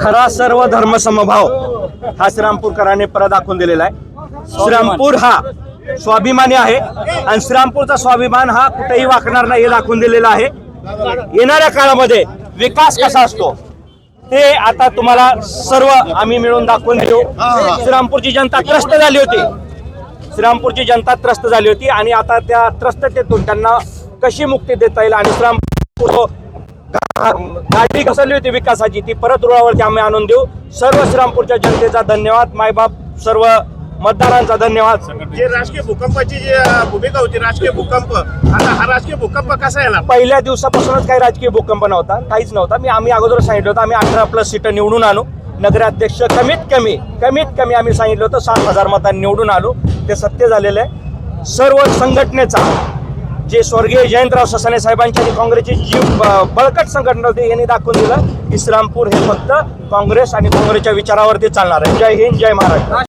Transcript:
खरा सर्व धर्म समभाव हा श्रीरामपूरकरांनी परत दाखवून दिलेला आहे. श्रीरामपूर हा स्वाभिमानी आहे आणि श्रीरामपूरचा स्वाभिमान हा कुठेही वाकणार नाही हे दाखवून दिलेला आहे. येणाऱ्या काळामध्ये विकास कसा असतो ते आता तुम्हाला सर्व आम्ही मिळून दाखवून देऊ. श्रीरामपूरची जनता त्रस्त झाली होती. श्रीरामपूरची जनता त्रस्त झाली होती आणि आता त्या त्रस्ततेतून त्यांना कशी मुक्ती देता येईल आणि श्रीरामपूर गाडी घसरली होती विकासाची. ती परत रुळावरती आम्ही आणून देऊ. सर्व श्रीरामपूरच्या जनतेचा धन्यवाद. मायबाप सर्व मतदारांचा धन्यवाद. जे राजकीय भूकंपाची जी भूमिका होती राजकीय भूकंप आता हा राजकीय भूकंप कसा याला पहिल्या दिवसापासूनच काही राजकीय भूकंप नव्हता काहीच नव्हता. मी आम्ही अगोदर सांगितलं होतं आम्ही अठरा प्लस सीटं निवडून आणू. नगराध्यक्ष कमीत कमी कमीत कमी आम्ही सांगितलं होतं सात हजार मतांनी निवडून आलो. ते सत्य झालेलं आहे. सर्व संघटनेचा जे स्वर्गीय जयंतराव ससाने साहेबांच्या आणि काँग्रेसची जी बळकट संघटना होती यांनी दाखवून दिलं इस्लामपूर हे फक्त काँग्रेस आणि काँग्रेसच्या विचारावरती चालणार आहे. जय हिंद जय महाराष्ट्र.